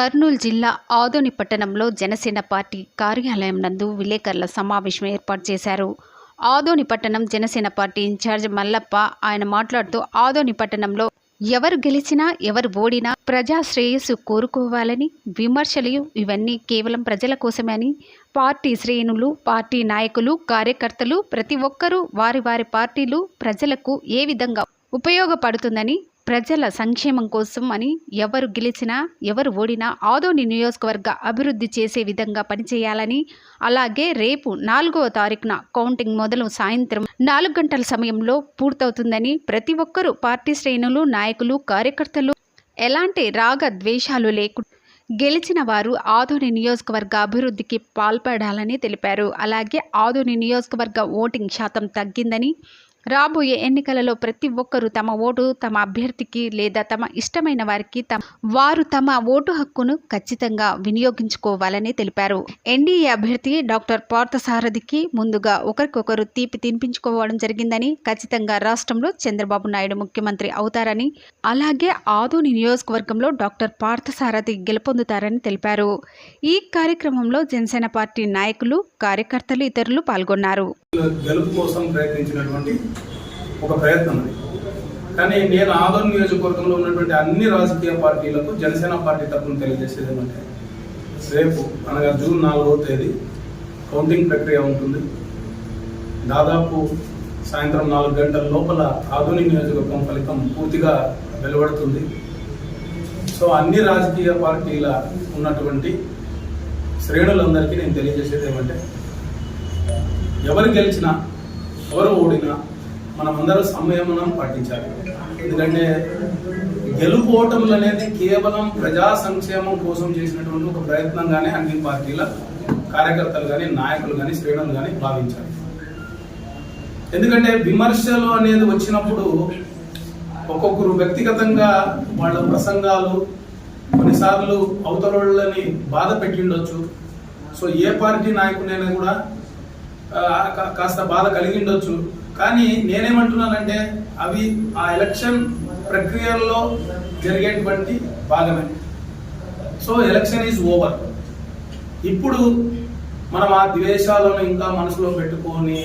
కర్నూలు జిల్లా ఆదోని పట్టణంలో జనసేన పార్టీ కార్యాలయం నందు విలేకరుల సమావేశం ఏర్పాటు చేశారు. ఆదోని పట్టణం జనసేన పార్టీ ఇన్ఛార్జ్ మల్లప్ప ఆయన మాట్లాడుతూ ఆదోని పట్టణంలో ఎవరు గెలిచినా ఎవరు ఓడినా ప్రజా శ్రేయస్సు కోరుకోవాలని విమర్శలు ఇవన్నీ కేవలం ప్రజల కోసమే అని పార్టీ శ్రేణులు పార్టీ నాయకులు కార్యకర్తలు ప్రతి ఒక్కరూ వారి వారి పార్టీలు ప్రజలకు ఏ విధంగా ఉపయోగపడుతుందని ప్రజల సంక్షేమం కోసం అని ఎవరు గెలిచినా ఎవరు ఓడినా ఆదోని నియోజకవర్గ అభివృద్ధి చేసే విధంగా పనిచేయాలని అలాగే రేపు నాలుగవ తారీఖున కౌంటింగ్ మొదలు సాయంత్రం నాలుగు గంటల సమయంలో పూర్తవుతుందని ప్రతి ఒక్కరూ పార్టీ శ్రేణులు నాయకులు కార్యకర్తలు ఎలాంటి రాగ ద్వేషాలు లేకుండా గెలిచిన వారు ఆదోని నియోజకవర్గ అభివృద్ధికి పాల్పడాలని తెలిపారు. అలాగే ఆదోని నియోజకవర్గ ఓటింగ్ శాతం తగ్గిందని రాబోయే ఎన్నికలలో ప్రతి ఒక్కరూ తమ ఓటు తమ అభ్యర్థికి లేదా తమ ఇష్టమైన వారికి తమ వారు తమ ఓటు హక్కును ఖచ్చితంగా వినియోగించుకోవాలని తెలిపారు. ఎన్డీఏ అభ్యర్థి డాక్టర్ పార్థసారథికి ముందుగా ఒకరికొకరు తీపి తినిపించుకోవడం జరిగిందని ఖచ్చితంగా రాష్ట్రంలో చంద్రబాబు నాయుడు ముఖ్యమంత్రి అవుతారని అలాగే ఆదోని నియోజకవర్గంలో డాక్టర్ పార్థసారథి గెలుపొందుతారని తెలిపారు. ఈ కార్యక్రమంలో జనసేన పార్టీ నాయకులు కార్యకర్తలు ఇతరులు పాల్గొన్నారు. గెలుపు కోసం ప్రయత్నించినటువంటి ఒక ప్రయత్నం అది. కానీ నేను ఆదోన్ నియోజకవర్గంలో ఉన్నటువంటి అన్ని రాజకీయ పార్టీలకు జనసేన పార్టీ తరఫున తెలియజేసేది ఏమంటే రేపు అనగా జూన్ నాలుగవ తేదీ కౌంటింగ్ ప్రక్రియ ఉంటుంది. దాదాపు సాయంత్రం నాలుగు గంటల లోపల ఆధునిక నియోజకవర్గం ఫలితం పూర్తిగా వెలువడుతుంది. సో అన్ని రాజకీయ పార్టీల ఉన్నటువంటి శ్రేణులందరికీ నేను తెలియజేసేది ఏమంటే ఎవరు గెలిచినా ఎవరు ఓడినా మనమందరం సంయమనం పాటించాలి. ఎందుకంటే గెలుపు ఓటములు అనేది కేవలం ప్రజా సంక్షేమం కోసం చేసినటువంటి ఒక ప్రయత్నంగానే అన్ని పార్టీల కార్యకర్తలు కానీ నాయకులు కానీ శ్రేణులు కానీ భావించాలి. ఎందుకంటే విమర్శలు అనేది వచ్చినప్పుడు ఒక్కొక్కరు వ్యక్తిగతంగా వాళ్ళ ప్రసంగాలు కొన్నిసార్లు అవతలని బాధ పెట్టిండొచ్చు. సో ఏ పార్టీ నాయకుడైనా కూడా కాస్త బాధ కలిగి ఉండొచ్చు. కానీ నేనేమంటున్నానంటే అవి ఆ ఎలక్షన్ ప్రక్రియల్లో జరిగేటువంటి భాగమే. So election is over. ఇప్పుడు మనం ఆ ద్వేషాలను ఇంకా మనసులో పెట్టుకొని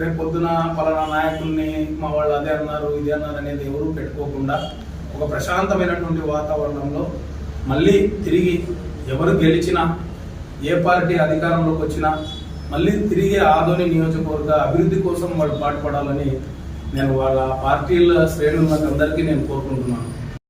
రేపు పొద్దున పలానా నాయకుల్ని మా వాళ్ళు అదే అన్నారు ఇది అన్నారు అనేది ఎవరూ పెట్టుకోకుండా ఒక ప్రశాంతమైనటువంటి వాతావరణంలో మళ్ళీ తిరిగి ఎవరు గెలిచినా ఏ పార్టీ అధికారంలోకి వచ్చినా మళ్ళీ తిరిగి ఆదోని నియోజకవర్గ అభివృద్ధి కోసం వాళ్ళు పాటుపడాలని నేను వాళ్ళ పార్టీల శ్రేణులకు అందరికీ నేను కోరుకుంటున్నాను.